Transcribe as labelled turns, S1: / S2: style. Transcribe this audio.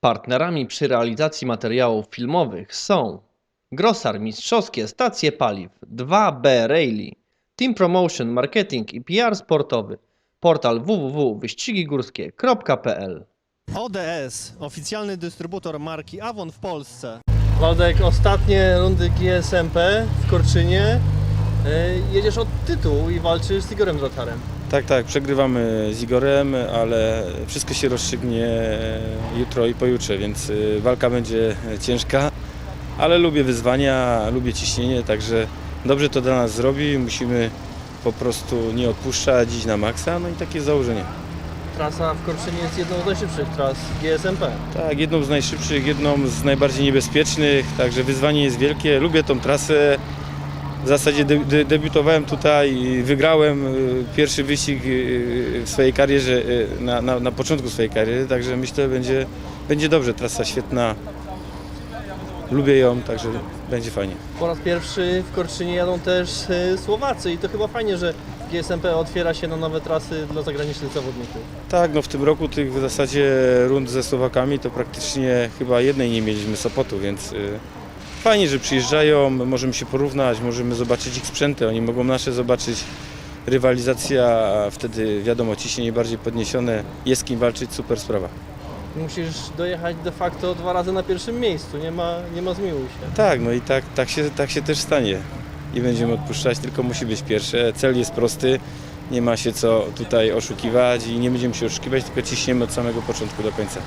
S1: Partnerami przy realizacji materiałów filmowych są Grosar Mistrzowskie Stacje Paliw 2B Rally, Team Promotion Marketing i PR Sportowy, portal www.wyścigigórskie.pl
S2: ODS, oficjalny dystrybutor marki Avon w Polsce.
S3: Waldek, ostatnie rundy GSMP w Korczynie. E, Jedziesz od tytułu i walczysz z Igorem Zlatarem.
S4: Tak, tak, przegrywamy z Igorem, ale wszystko się rozstrzygnie jutro i pojutrze, więc y, walka będzie ciężka, ale lubię wyzwania, lubię ciśnienie, także dobrze to dla nas zrobi, musimy po prostu nie odpuszczać, iść na maksa, no i takie założenie.
S3: Trasa w Korczynie jest jedną z najszybszych tras GSMP.
S4: Tak, jedną z najszybszych, jedną z najbardziej niebezpiecznych, także wyzwanie jest wielkie, lubię tą trasę. W zasadzie de, de, debiutowałem tutaj i wygrałem y, pierwszy wyścig y, w swojej karierze, y, na, na, na początku swojej kariery, także myślę, będzie, będzie dobrze. Trasa świetna, lubię ją, także będzie fajnie.
S3: Po raz pierwszy w Korczynie jadą też Słowacy i to chyba fajnie, że GSMP otwiera się na nowe trasy dla zagranicznych zawodników.
S4: Tak, no w tym roku tych w zasadzie rund ze Słowakami to praktycznie chyba jednej nie mieliśmy Sopotu, więc y, fajnie, że przyjeżdżają, możemy się porównać, możemy zobaczyć ich sprzęty, oni mogą nasze zobaczyć. Rywalizacja, wtedy wiadomo, ciśnienie bardziej podniesione, jest kim walczyć, super sprawa.
S3: Musisz dojechać de facto dwa razy na pierwszym miejscu, nie ma, nie ma zmiłuj się.
S4: Tak, no i tak, tak, się, tak się też stanie. I będziemy odpuszczać, tylko musi być pierwsze. Cel jest prosty, nie ma się co tutaj oszukiwać i nie będziemy się oszukiwać, tylko ciśniemy od samego początku do końca.